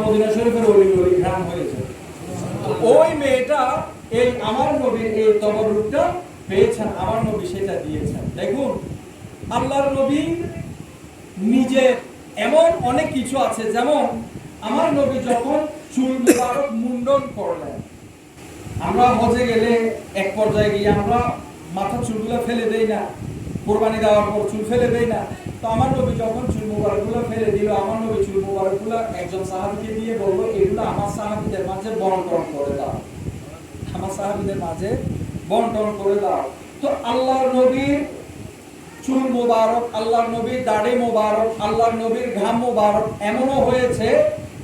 Medina ওই মেয়েটা এই আমার নবীর এই তবরুকটা পেয়েছেন, আমার নবী সেটা দিয়েছেন। দেখুন, আল্লাহর নবী নিজে এমন অনেক কিছু আছে, যেমন আমার নবী যখন চুল মুবারক মুন্ডন করলেন, আমরা হজে গেলে এক পর্যায়ে গিয়ে আমরা মাথা চুলগুলো ফেলে দেই না। কোরবানি দেওয়ার পর চুল ফেলে দেয় না। তো আমার নবী যখন চুল মুবারকগুলো ফেলে দিল, আমার নবী চুল মুবারকগুলো একজন সাহাবীকে দিয়ে বলল, এগুলো আমার সাহাবীদের মাঝে বন্টন করে দাও। আমার সাহাবীদের মাঝে বন্টন করে দাও। তো আল্লাহর নবীর চুল মোবারক, আল্লাহর নবীর দাড়ি মোবারক, আল্লাহর নবীর ঘাম মোবারক এমনও হয়েছে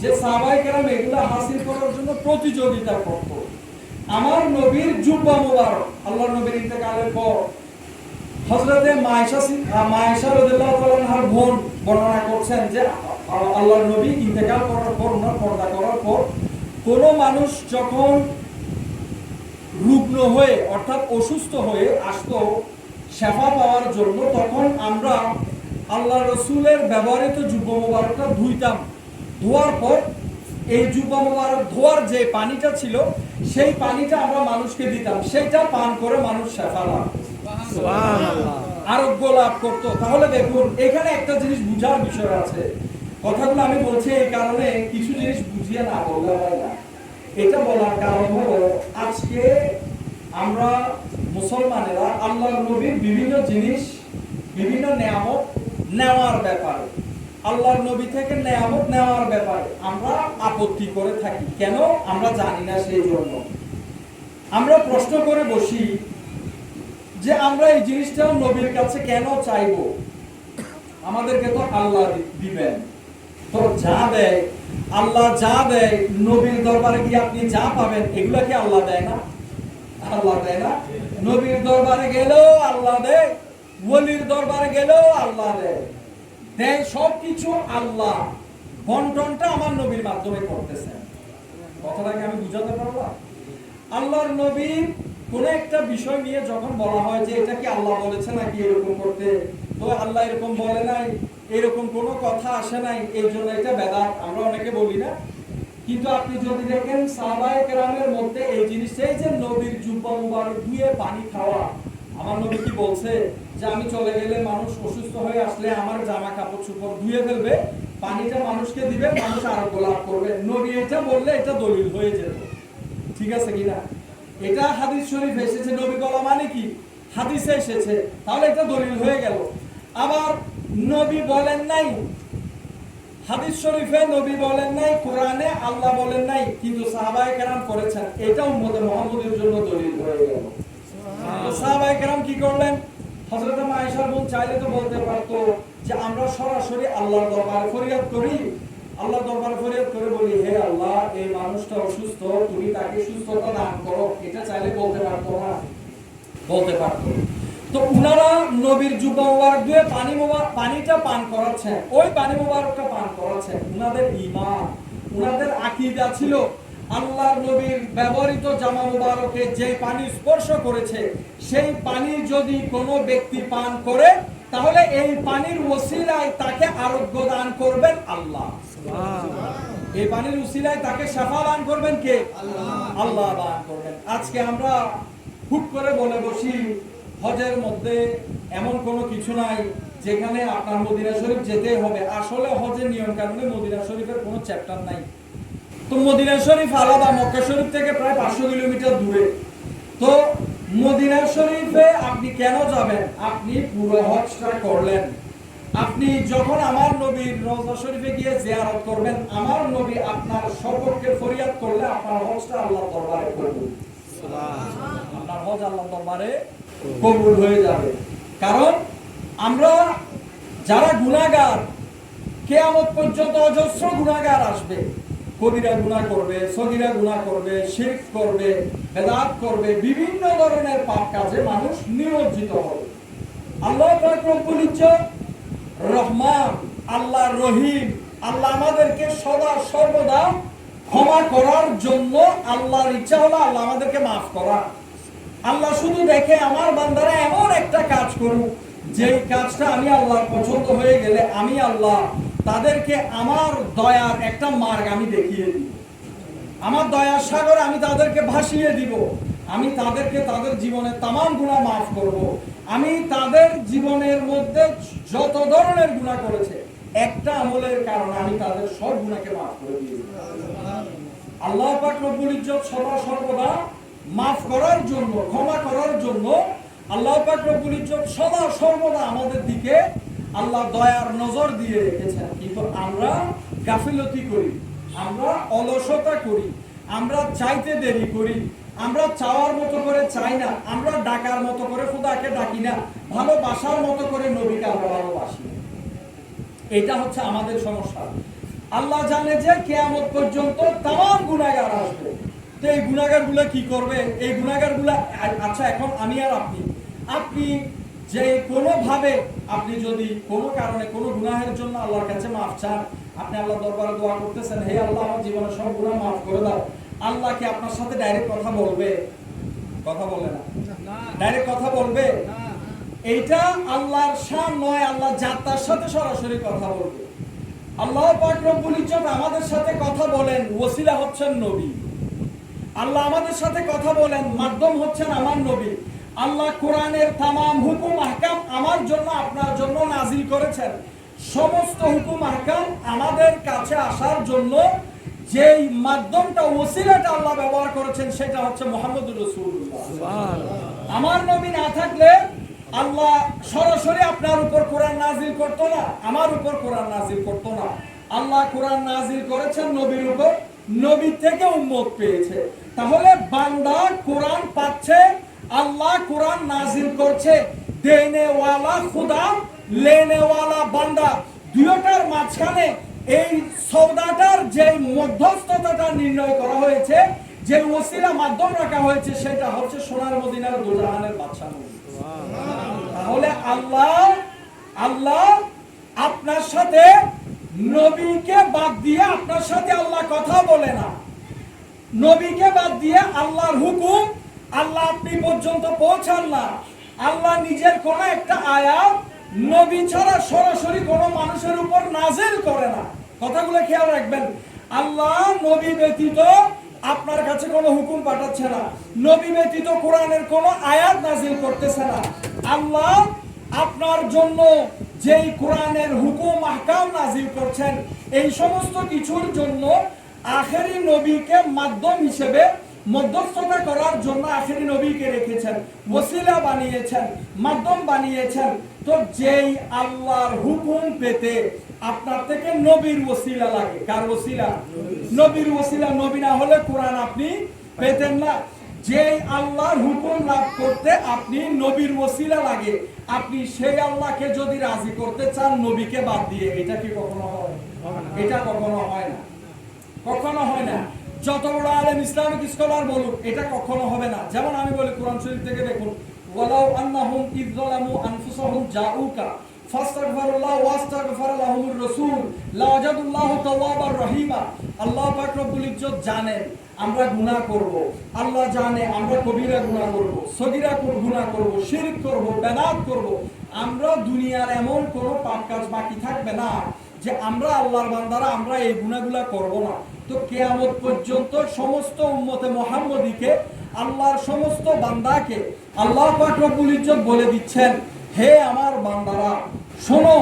যে সাহাবাই কেরাম এগুলো হাসিল করার জন্য প্রতিযোগিতা করত। আমার নবীর জুব্বা মোবারক, আল্লাহর নবীর ইন্তেকালের পর হযরতে মায়েশা মায়েশা রাদিয়াল্লাহু বোন বর্ণনা করছেন যে আল্লাহর নবী ইন্তেকাল করার পর ওনার পর্দা করার পর, কোন মানুষ যখন রুগ্ন হয়ে, অর্থাৎ অসুস্থ হয়ে আসতো শেফা পাওয়ার জন্য, তখন আমরা আল্লাহ রসুলের ব্যবহৃত যুব মোবারকটা ধুইতাম ধোয়ার পর এই যুব মোবারক ধোয়ার যে পানিটা ছিল, সেই পানিটা আমরা মানুষকে দিতাম সেটা পান করে মানুষ শেফা লাভ। আরোগ্য লাভ করতো। তাহলে দেখুন, এখানে একটা জিনিস বুঝার বিষয় আছে। কথাগুলো আমি বলছি এই কারণে কিছু জিনিস বুঝিয়ে না বললে হয় না। এটা বলার কারণ হলো, আজকে আমরা মুসলমানেরা আল্লাহর নবীর বিভিন্ন জিনিস, বিভিন্ন নিয়ামত নেওয়ার ব্যাপারে, আল্লাহর নবী থেকে নিয়ামত নেওয়ার ব্যাপারে আমরা আপত্তি করে থাকি। কেন? আমরা জানি না সেই জন্য। আমরা প্রশ্ন করে বসি যে আমরা এই জিনিসটা নবীর কাছে কেন চাইব? আমাদেরকে তো আল্লাহ দিবেন। তো যা দেয়, আল্লাহ যা দেয়, নবীর দরবারে গিয়ে আপনি যা পাবেন, এগুলা কি আল্লাহ দেয় না? আল্লাহ দেয় না। নবীর দরবারে গেলেও আল্লাহ দেয়, ওলির দরবারে গেলেও আল্লাহ দেয়। দেয় সবকিছু আল্লাহ। বন্টনটা আমার নবীর মাধ্যমে করতেছেন। কথাটাকে আমি বুঝাতে পারলাম? আল্লাহর নবী কোন একটা বিষয় নিয়ে যখন বলা হয় যে এটা কি আল্লাহ বলেছে নাকি এরকম করতে, তো আল্লাহ এরকম বলে নাই, এরকম কোনো কথা আসে নাই এই জন্য এটা বেদাত, আমরা অনেকে বলি না। কিন্তু আপনি যদি দেখেন সাহাবায়ে কেরামের মধ্যে এই জিনিসটাই যে নবীর জুব্বা মুবারক ধুয়ে পানি খাওয়া, আমার নবী কি বলছে যে আমি চলে গেলে মানুষ অসুস্থ হয়ে আসলে আমার জামা কাপড় চোপড় ধুয়ে ফেলবে, পানিটা মানুষকে দিবে, মানুষ আরোগ্য লাভ করবে। নবী এটা বললে এটা দলিল হয়ে যেত। ঠিক আছে কিনা? এটা হাদিস শরীফ এসেছে নবী বলা মানে কি? হাদিসে এসেছে। তাহলে এটা দলিল হয়ে গেল। আবার নবী বলেন নাই, হাদিস শরীফে নবী বলেন নাই, কোরআনে আল্লাহ বলেন নাই, কিন্তু সাহাবায়ে কেরাম করেছেন। এটা উম্মতে মুহাম্মদের জন্য দলিল হয়ে গেল। সাহাবায়ে কেরাম কি করলেন? হযরত আয়েশা বোন চাইলে তো বলতে পারতো যে আমরা সরাসরি আল্লাহর দরবারে ফরিয়াদ করি আল্লাহ দরবারে ফরিয়াদ করে বলি, হে আল্লাহ, এই মানুষটা অসুস্থ, তুমি তাকে সুস্থতা দান করো। এটা চাইলে বলতে পারতো না, বলতে পারতো তো উনারা নবীর যুব মোবারক দিয়ে পানি মোবারক পানিটা পান করাচ্ছেন। ওই পানি মোবারকটা পান করাচ্ছেন। উনাদের ঈমান, উনাদের আকীদা ছিল আল্লাহর নবীর ব্যবহৃত জামা মোবারকে যে পানি স্পর্শ করেছে, সেই পানি যদি কোনো ব্যক্তি পান করে, তাহলে এই পানির ওসিলায় তাকে আরোগ্য দান করবেন আল্লাহ। এই পানির উসিলায় তাকে সাফা দান করবেন কে? আল্লাহ। দান করবেন। আজকে আমরা হুট করে বলে বসি হজের মধ্যে এমন কোনো কিছু নাই যেখানে আপনার মদিনা শরীফ যেতে হবে। আসলে হজের নিয়ম কানুনে মদিনা শরীফের কোনো চ্যাপ্টার নাই। তো মদিনা শরীফ আলাদা মক্কা শরীফ থেকে প্রায় পাঁচশো কিলোমিটার দূরে। তো মদিনা শরীফে আপনি কেন যাবেন? আপনি পুরো হজটা করলেন। আপনি যখন আমার নবীর রওজা শরীফে গিয়ে জিয়ারত করবেন, আমার নবী আপনার সপক্ষে ফরিয়াদ করলে আপনার হজটা আল্লাহর দরবারে কবুল। আপনার হজ আল্লাহর দরবারে কবুল হয়ে যাবে। কারণ আমরা যারা গুনাহগার, কেয়ামত পর্যন্ত অজস্র গুনাহগার আসবে। কবিরা গুনাহ করবে, সগিরা গুনাহ করবে, শিরক করবে, বেদাত করবে, বিভিন্ন ধরনের পাপ কাজে মানুষ নিমজ্জিত হবে। আল্লাহ রব্বুল ইজ্জত রহমান, আল্লাহ রহিম, আল্লাহ আমাদেরকে সদা সর্বদা ক্ষমা করার জন্য আল্লাহর ইচ্ছা হলো আল্লাহ আমাদেরকে মাফ করা। আল্লাহ শুধু দেখে আমার বান্দারা এমন একটা কাজ করুক, যেই কাজটা আমি আল্লাহর পছন্দ হয়ে গেলে আমি আল্লাহ তাদেরকে আমার দয়ার একটা মার্গ আমি দেখিয়ে দিব। আমার দয়ার সাগর আমি তাদেরকে ভাসিয়ে দিব। আমি তাদেরকে তাদের জীবনে তামাম গুণা মাফ করব। আমি তাদের জীবনের মধ্যে যত ধরনের গুণা করেছে, একটা আমলের কারণে আমি তাদের সব গুণাকে মাফ করে দিয়ে আল্লাহ পাক ইজ্জত সদা সর্বদা মাফ করার জন্য, ক্ষমা করার জন্য আল্লাহ পাক ইজ্জত সদা সর্বদা আমাদের দিকে আল্লাহ দয়ার নজর দিয়ে রেখেছেন। কিন্তু আমরা গাফিলতি করি, আমরা অলসতা করি, আমরা চাইতে দেরি করি আমরা চাওয়ার মতো করে চাই না, আমরা ডাকার মতো করে খুদাকে ডাকি না ভালোবাসার মতো করে নবীকে আমরা ভালোবাসি। এটা হচ্ছে আমাদের সমস্যা। আল্লাহ জানে যে কেয়ামত পর্যন্ত তাম গুণাগার আসবে। তো এই গুণাগার কি করবে? এই গুণাগার আচ্ছা এখন আমি আর আপনি। আপনি যে কোনো ভাবে আপনি যদি কোনো কারণে কোনো গুনাহের জন্য আল্লাহর কাছে মাফ চান, আপনি আল্লাহ দরবারে দোয়া করতেছেন, হে আল্লাহ, আমার জীবনের সব গুনাহ মাফ করে দাও। আল্লাহ কি আপনার সাথে ডাইরেক্ট কথা বলবে? কথা বলে না। ডাইরেক্ট কথা বলবে? এইটা আল্লাহর শান নয় আল্লাহ জাতার সাথে সরাসরি কথা বলবে। আল্লাহ পাক রব্বুল ইজ্জত আমাদের সাথে কথা বলেন ওসিলা হচ্ছেন নবী। আল্লাহ আমাদের সাথে কথা বলেন মাধ্যম হচ্ছেন আমার নবী। আল্লাহ কোরআনের তামাম হুকুম আহকাম আমার জন্য আপনার জন্য নাজিল করেছেন। সমস্ত হুকুম আহকাম আমাদের কাছে আসার জন্য যেই মাধ্যমটা ওসিলাটা আল্লাহ ব্যবহার করেছেন সেটা হচ্ছে মোহাম্মদ রসুল্লাহ আমার নবী না থাকলে আল্লাহ সরাসরি আপনার উপর কোরআন নাজিল করতো না আমার উপর কোরআন নাজিল করতো না। আল্লাহ কোরআন নাজিল করেছেন নবীর উপর নবী থেকে উম্মত পেয়েছে। তাহলে বান্দা কোরআন পাচ্ছে আল্লাহ কোরআন নাজিল করছে। দেনেওয়ালা খুদা লেনেওয়ালা বান্দা। দুইটার মাঝখানে এই সৌদাটার যে মধ্যস্থতাটা নির্ণয় করা হয়েছে, যে ওসিলা মাধ্যম রাখা হয়েছে, সেটা হচ্ছে সোনার মদিনার দুজাহানের বাদশা তাহলে আল্লাহ আল্লাহ আপনার সাথে, নবীকে বাদ দিয়ে আপনার সাথে আল্লাহ কথা বলে না। নবীকে বাদ দিয়ে আল্লাহর হুকুম, আল্লাহ আপনি পর্যন্ত পৌঁছান না। আল্লাহ নিজের কোন একটা আয়াত নবী ছাড়া সরাসরি কোন মানুষের উপর নাজেল করে না। কথাগুলো খেয়াল রাখবেন। আল্লাহ নবী ব্যতীত আপনার কাছে কোনো হুকুম পাঠাচ্ছে না। নবী ব্যতীত কোরআনের কোনো আয়াত নাজিল করতেছে না। আল্লাহ আপনার জন্য যেই কোরআনের হুকুম, আহকাম নাজিল করছেন, এই সমস্ত কিছুর জন্য আখেরি নবীকে মাধ্যম হিসেবে মধ্যস্থতা করার জন্য আখেরি নবীকে রেখেছেন, ওসিলা বানিয়েছেন, মাধ্যম বানিয়েছেন। তো যেই আল্লাহর হুকুম পেতে আপনার থেকে নবীর ওসিলা লাগে। কার ওসিলা? নবীর ওসিলা নবী না হলে কোরআন আপনি পেতেন না। যে আল্লাহর হুকুম লাভ করতে আপনি নবীর ওসিলা লাগে। আপনি সেই আল্লাহকে যদি রাজি করতে চান, নবীকে বাদ দিয়ে। এটা কি কখনো হয়? এটা কখনো হয় না। কখনো হয় না। যত বড় আলেম ইসলামিক স্কলার বলুক, এটা কখনো হবে না। যেমন আমি বলি, কোরআন শরীফ থেকে দেখুন, ওয়ালাউ আন্নাহুম ইয আনফুসাহুম জাউকা। আমরা আল্লাহ দুনিয়ার এমন পাপ কাজ বাকি থাকবে না যে আমরা আল্লাহর বান্দারা আমরা এই গুনাহগুলা করব না। তো কেয়ামত পর্যন্ত সমস্ত উম্মতে মোহাম্মদীকে, আল্লাহর সমস্ত বান্দাকে আল্লাহ পাক রব্বুল ইজ্জত বলে দিচ্ছেন, হে আমার বান্দারা শোনো,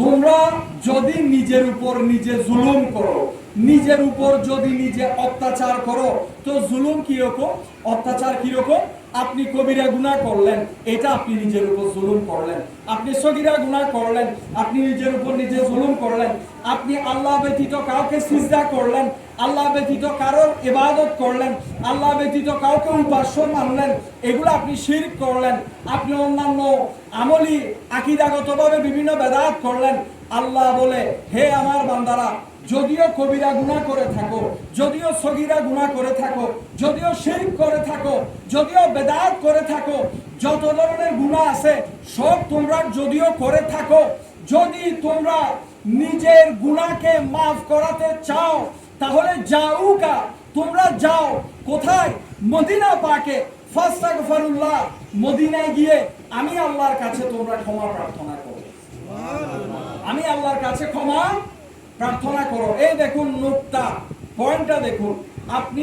তোমরা যদি নিজের উপর নিজে জুলুম করো, নিজের উপর যদি নিজে অত্যাচার করো, তো জুলুম কীরকম অত্যাচার কীরকম আপনি কবিরা গুনাহ করলেন, এটা আপনি নিজের উপর জুলুম করলেন। আপনি সগিরা গুনাহ করলেন, আপনি নিজের উপর নিজে জুলুম করলেন। আপনি আল্লাহ ব্যতীত কাউকে সিজদা করলেন আল্লাহ ব্যতীত কারোর ইবাদত করলেন, আল্লাহ ব্যতীত কাউকে উপাস্য মানলেন, এগুলো আপনি শিরক করলেন, আপনি অন্যান্য আমলি আকিদাগতভাবে বিভিন্ন বেদাত করলেন। আল্লাহ বলে, হে আমার বান্দারা, যদিও কবিরা গুনাহ করে থাকো, যদিও সগিরা গুনাহ করে থাকো, যদিও শিরক করে থাকো, যদিও বেদাত করে থাকো, যত ধরনের গুনাহ আছে, সব তোমরা যদিও করে থাকো। যদি তোমরা নিজের গুণাকে মাফ করাতে চাও তাহলে যাউকা তোমরা যাও। কোথায়? মদিনা পাকে। ফাস্তাগফারুল্লাহ, মদিনায় গিয়ে আমি আল্লাহর কাছে তোমরা ক্ষমা প্রার্থনা করো। আমি আল্লাহর কাছে ক্ষমা প্রার্থনা করো। এই দেখুন নোটটা, পয়েন্টটা দেখুন। আপনি